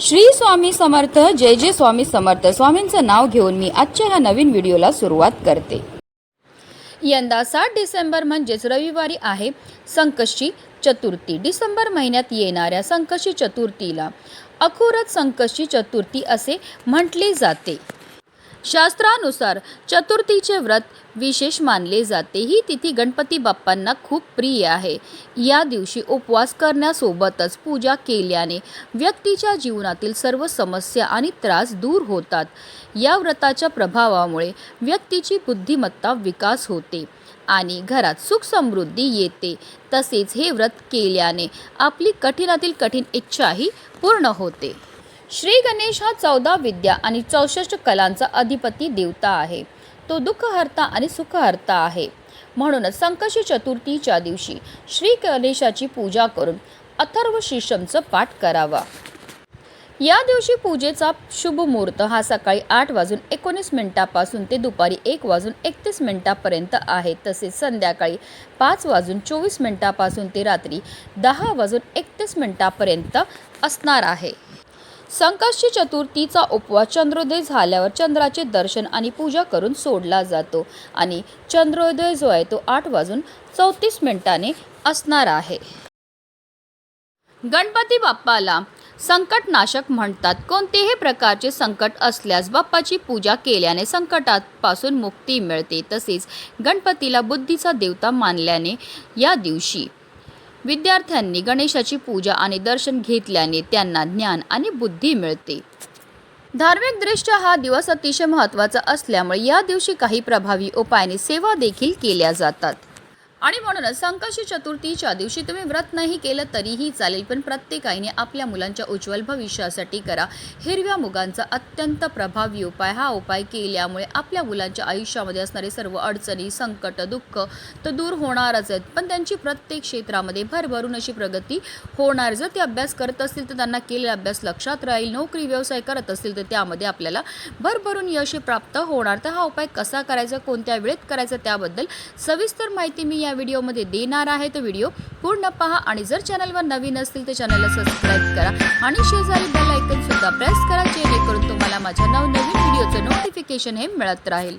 श्री स्वामी समर्थ जय जय स्वामी समर्थ. स्वामींचं नाव घेऊन मी आजच्या ह्या नवीन व्हिडिओला सुरुवात करते. यंदा सात डिसेंबर म्हणजेच रविवारी आहे संकष्टी चतुर्थी. डिसेंबर महिन्यात येणाऱ्या संकष्टी चतुर्थीला अखुरत संकष्टी चतुर्थी असे म्हटले जाते. शास्त्रानुसार चतुर्थीचे व्रत विशेष मानले जाते ही तिथी गणपती बाप्पांना खूप प्रिय आहे. या दिवशी उपवास करण्यासोबतच पूजा केल्याने व्यक्तीच्या जीवनातील सर्व समस्या आणि त्रास दूर होतात. या व्रताच्या प्रभावामुळे व्यक्तीची बुद्धिमत्ता विकास होते आणि घरात सुख समृद्धी येते. तसेच हे व्रत केल्याने आपली कठीणातील कठीण इच्छाही पूर्ण होते. श्री गणेश हा चौदा विद्या आणि चौसष्ट कलांचा अधिपती देवता आहे. तो दुःखहर्ता आणि सुखहर्ता आहे. म्हणूनच संकशी चतुर्थीच्या दिवशी श्री गणेशाची पूजा करून अथर्व शीर्षमचं पाठ करावा. या दिवशी पूजेचा शुभ मुहूर्त हा सकाळी आठ वाजून एकोणीस मिनिटापासून ते दुपारी एक वाजून एकतीस मिनिटापर्यंत आहे. तसेच संध्याकाळी पाच वाजून चोवीस मिनिटापासून ते रात्री दहा वाजून एकतीस मिनिटापर्यंत असणार आहे. संकष्टी चतुर्थीचा उपवास चंद्रोदय झाल्यावर चंद्राचे दर्शन आणि पूजा करून सोडला जातो आणि चंद्रोदय जो आहे तो आठ वाजून चौतीस मिनिटाने असणार आहे. गणपती बाप्पाला संकटनाशक म्हणतात. कोणतेही प्रकारचे संकट असल्यास बाप्पाची पूजा केल्याने संकटापासून मुक्ती मिळते. तसेच गणपतीला बुद्धीचा देवता मानल्याने या दिवशी विद्यार्थ्यांनी गणेशाची पूजा आणि दर्शन घेतल्याने त्यांना ज्ञान आणि बुद्धी मिळते. धार्मिकदृष्ट्या हा दिवस अतिशय महत्त्वाचा असल्यामुळे या दिवशी काही प्रभावी उपायाने सेवा देखील केल्या जातात. आणि म्हणूनच संकष्टी चतुर्थीच्या दिवशी तुम्ही व्रत नाही केलं तरीही चालेल पण प्रत्येकाने आपल्या मुलांच्या उज्ज्वल भविष्यासाठी करा. हिरव्या मुगांचा अत्यंत प्रभावी उपाय हा उपाय केल्यामुळे आपल्या मुलांच्या आयुष्यामध्ये असणारे सर्व अडचणी संकट दुःख तर दूर होणारच आहेत. पण त्यांची प्रत्येक क्षेत्रामध्ये भरभरून अशी प्रगती होणार. जर ते अभ्यास करत असतील तर त्यांना केलेला अभ्यास लक्षात राहील नोकरी व्यवसाय करत असतील तर त्यामध्ये आपल्याला भरभरून यश प्राप्त होणार. तर हा उपाय कसा करायचा कोणत्या वेळेत करायचा त्याबद्दल सविस्तर माहिती मी या व्हिडिओमध्ये देणार आहे तर व्हिडिओ पूर्ण पहा आणि जर चॅनलवर नवीन असतील तर चॅनलला सबस्क्राईब करा आणि शेजारी बेल ऐकन सुद्धा प्रेस करा जेणेकरून तुम्हाला माझ्या नवनवीन व्हिडिओचं नोटिफिकेशन हे मिळत राहील.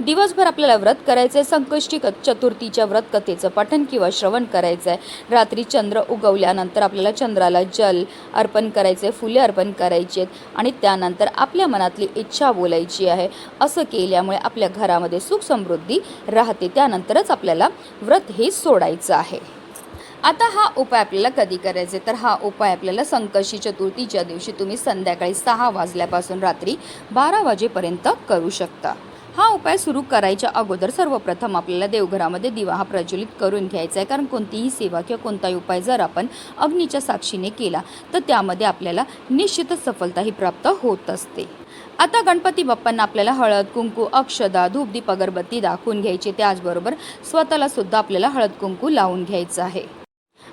दिवसभर आपल्याला व्रत करायचं आहे संकष्टी क चतुर्थीच्या व्रत कथेचं पठन किंवा श्रवण करायचं आहे रात्री चंद्र उगवल्यानंतर आपल्याला चंद्राला जल अर्पण करायचं आहे फुले अर्पण करायची आहेत आणि त्यानंतर आपल्या मनातली इच्छा बोलायची आहे. असं केल्यामुळे आपल्या घरामध्ये सुख समृद्धी राहते त्यानंतरच आपल्याला व्रत हे सोडायचं आहे. आता हा उपाय आपल्याला कधी करायचा तर हा उपाय आपल्याला संकष्टी चतुर्थीच्या दिवशी तुम्ही संध्याकाळी सहा वाजल्यापासून रात्री बारा वाजेपर्यंत करू शकता. हा उपाय सुरू करायच्या अगोदर सर्वप्रथम आपल्याला देवघरामध्ये दिवा हा प्रज्वलित करून घ्यायचा आहे. कारण कोणतीही सेवा किंवा कोणताही उपाय जर आपण अग्नीच्या साक्षीने केला तर त्यामध्ये आपल्याला निश्चितच सफलता ही प्राप्त होत असते. आता गणपती बाप्पांना आपल्याला हळद कुंकू अक्षदा धूपदीप अगरबत्ती दाखवून घ्यायची. त्याचबरोबर स्वतःला सुद्धा आपल्याला हळद कुंकू लावून घ्यायचं आहे.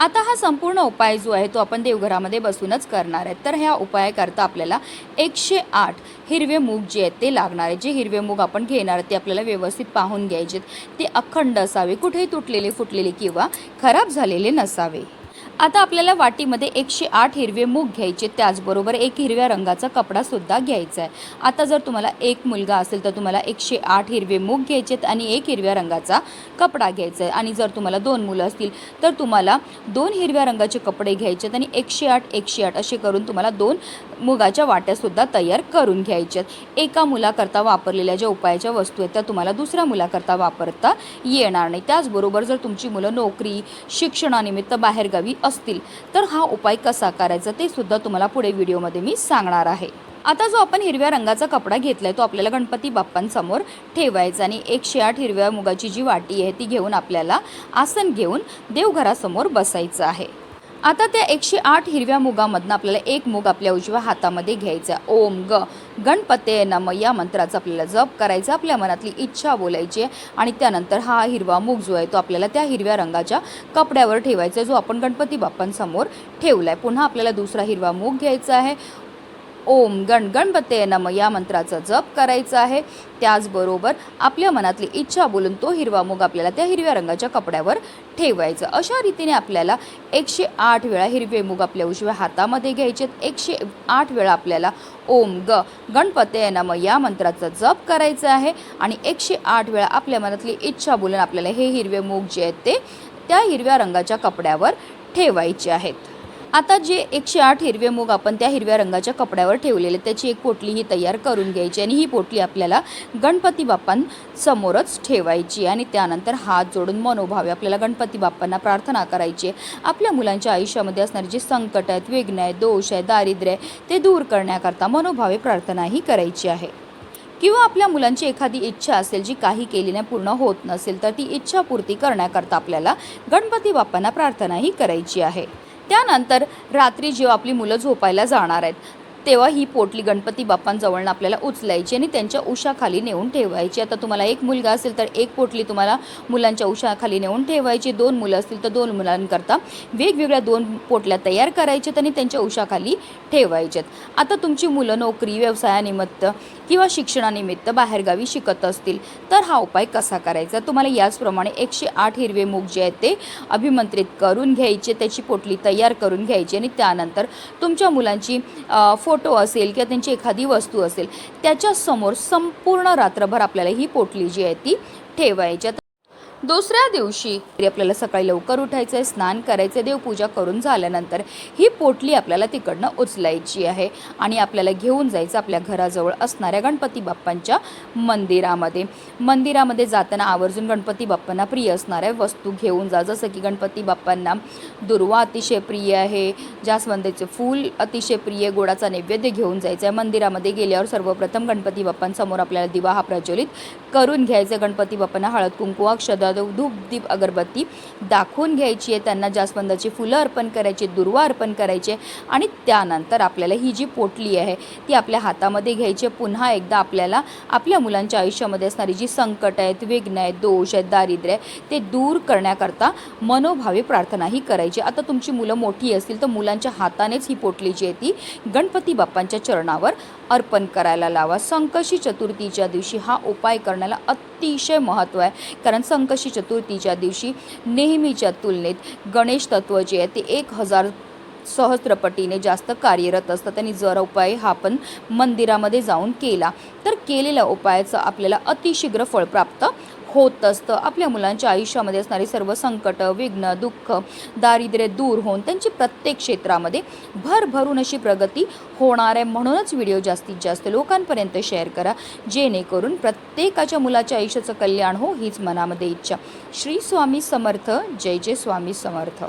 आता हा संपूर्ण उपाय जो आहे तो आपण देवघरामध्ये बसूनच करणार आहे. तर ह्या उपायाकरता आपल्याला एकशे आठ हिरवे मूग जे आहेत ते लागणार आहे. जे हिरवे मूग आपण घेणार ते आपल्याला व्यवस्थित पाहून घ्यायचे ते अखंड असावे कुठेही तुटलेले फुटलेले किंवा खराब झालेले नसावे. आता आपल्याला वाटीमध्ये एकशे आठ हिरवे मूग घ्यायचे त्याचबरोबर एक हिरव्या रंगाचा कपडासुद्धा घ्यायचा आहे. आता जर तुम्हाला एक मुलगा असेल तर तुम्हाला एकशे आठ हिरवे मूग घ्यायचे आहेत आणि एक हिरव्या रंगाचा कपडा घ्यायचा आहे. आणि जर तुम्हाला दोन मुलं असतील तर तुम्हाला दोन हिरव्या रंगाचे कपडे घ्यायचेत आणि एकशे आठ एकशे आठ असे करून तुम्हाला दोन मुगाच्या वाट्यासुद्धा तयार करून घ्यायच्यात एका मुलाकरता वापरलेल्या ज्या उपायाच्या वस्तू आहेत त्या तुम्हाला दुसऱ्या मुलाकरता वापरता येणार नाही. त्याचबरोबर जर तुमची मुलं नोकरी शिक्षणानिमित्त बाहेरगावी असतील तर हा उपाय कसा करायचा ते सुद्धा तुम्हाला पुढे व्हिडिओमध्ये मी सांगणार आहे. आता जो आपण हिरव्या रंगाचा कपडा घेतला आहे तो आपल्याला गणपती बाप्पांसमोर ठेवायचा आणि एकशे आठ हिरव्या मुगाची जी वाटी आहे ती घेऊन आपल्याला आसन घेऊन देवघरासमोर बसायचं आहे. आता त्या एकशे आठ हिरव्या मुगामधनं आपल्याला एक मूग आपल्या उजव्या हातामध्ये घ्यायचा ओम ग गणपते नम या मंत्राचा आपल्याला जप करायचा आपल्या मनातली इच्छा बोलायची आहे. आणि त्यानंतर हा हिरवा मूग जो आहे तो आपल्याला त्या हिरव्या रंगाच्या कपड्यावर ठेवायचा आहे जो आपण गणपती बाप्पांसमोर ठेवला आहे पुन्हा आपल्याला दुसरा हिरवा मूग घ्यायचा आहे. ओम गण गणपते नम या मंत्राचा जप करायचा आहे. त्याचबरोबर आपल्या मनातली इच्छा बोलून तो हिरवा मूग आपल्याला त्या हिरव्या रंगाच्या कपड्यावर ठेवायचं. अशा रीतीने आपल्याला एकशे आठ वेळा हिरवे मूग आपल्या उजव्या हातामध्ये घ्यायचे एकशे आठ वेळा आपल्याला ओम ग गणपते नम या मंत्राचा जप करायचा आहे. आणि एकशे आठ वेळा आपल्या मनातली इच्छा बोलून आपल्याला हे हिरवे मूग जे आहेत ते त्या हिरव्या रंगाच्या कपड्यावर ठेवायचे आहेत. आता जे एकशे आठ हिरवे मूग आपण त्या हिरव्या रंगाच्या कपड्यावर ठेवलेले त्याची एक पोटली ही तयार करून घ्यायची आणि ही पोटली आपल्याला गणपती बाप्पांसमोरच ठेवायची आणि त्यानंतर हात जोडून मनोभावे आपल्याला गणपती बाप्पांना प्रार्थना करायची आहे. आपल्या मुलांच्या आयुष्यामध्ये असणारे जे संकट आहेत विघ्न आहेत दोष आहे दारिद्र्य आहे ते दूर करण्याकरता मनोभावे प्रार्थनाही करायची आहे. किंवा आपल्या मुलांची एखादी इच्छा असेल जी काही केली नाही पूर्ण होत नसेल तर ती इच्छापूर्ती करण्याकरता आपल्याला गणपती बाप्पांना प्रार्थनाही करायची आहे. त्यानंतर रात्री जेव्हा आपली मुलं झोपायला जाणार आहेत तेव्हा ही पोटली गणपती बाप्पांजवळनं आपल्याला उचलायची आणि त्यांच्या उशाखाली नेऊन ठेवायची. आता तुम्हाला एक मुलगा असेल तर एक पोटली तुम्हाला मुलांच्या उशाखाली नेऊन ठेवायची. दोन मुलं असतील तर दोन मुलांकरता वेगवेगळ्या दोन पोटल्या तयार करायच्यात आणि त्यांच्या उशाखाली ठेवायच्यात. आता तुमची मुलं नोकरी व्यवसायानिमित्त किंवा शिक्षणानिमित्त बाहेरगावी शिकत असतील तर हा उपाय कसा करायचा? तुम्हाला याचप्रमाणे एकशे आठ हिरवे मूग जे आहेत ते अभिमंत्रित करून घ्यायचे त्याची पोटली तयार करून घ्यायची आणि त्यानंतर तुमच्या मुलांची फोटो फोटो असेल किंवा त्यांची एखादी वस्तू असेल त्याच्यासमोर संपूर्ण रात्रभर आपल्याला ही पोटली जी आहे ती ठेवायची. दुसऱ्या दिवशी आपल्याला सकाळी लवकर उठायचं आहे स्नान करायचं आहे देवपूजा करून झाल्यानंतर ही पोटली आपल्याला तिकडनं उचलायची आहे आणि आपल्याला घेऊन जायचं आपल्या घराजवळ असणाऱ्या गणपती बाप्पांच्या मंदिरामध्ये. मंदिरामध्ये जाताना आवर्जून गणपती बाप्पांना प्रिय असणाऱ्या वस्तू घेऊन जा. जसं की गणपती बाप्पांना दुर्वा अतिशय प्रिय आहे जास्वंदीचे फूल अतिशय प्रिय गोडाचा नैवेद्य घेऊन जायचं आहे मंदिरामध्ये गेल्यावर सर्वप्रथम गणपती बाप्पांसमोर आपल्याला दिवा हा प्रज्वलित करून घ्यायचा. गणपती बाप्पांना हळद कुंकू अक्षद धूप दीप अगरबत्ती दाखवून घ्यायची आहे. त्यांना जास्वंदाची फुलं अर्पण करायची दुर्वा अर्पण करायचे आणि त्यानंतर आपल्याला ही जी पोटली आहे ती आपल्या हातामध्ये घ्यायची. पुन्हा एकदा आपल्याला आपल्या मुलांच्या आयुष्यामध्ये असणारी जी संकट आहेत विघ्न आहेत दोष आहेत दारिद्र्य आहे ते दूर करण्याकरता मनोभावी प्रार्थनाही करायची. आता तुमची मुलं मोठी असतील तर मुलांच्या हातानेच ही पोटली जी आहे ती गणपती बाप्पांच्या चरणावर अर्पण करायला लावा. संकशी चतुर्थीच्या दिवशी हा उपाय करण्याला अतिशय महत्त्व आहे. कारण संकशी चतुर्थीच्या दिवशी नेहमीच्या तुलनेत गणेश तत्व जे आहे ते एक हजार सहस्त्रपटीने जास्त कार्यरत असतात. त्यांनी जर उपाय हा आपण मंदिरामध्ये जाऊन केला. तर केलेल्या उपायाचं आपल्याला अतिशीघ्र फळ प्राप्त होत असतं. आपल्या मुलांच्या आयुष्यामध्ये असणारी सर्व संकट विघ्न दुःख दारिद्र्य दूर होऊन त्यांची प्रत्येक क्षेत्रामध्ये भरभरून अशी प्रगती होणार आहे. म्हणूनच व्हिडिओ जास्तीत जास्त लोकांपर्यंत शेअर करा. जेणेकरून प्रत्येकाच्या मुलाच्या आयुष्याचं कल्याण हो हीच मनामध्ये इच्छा. श्री स्वामी समर्थ. जय जय स्वामी समर्थ.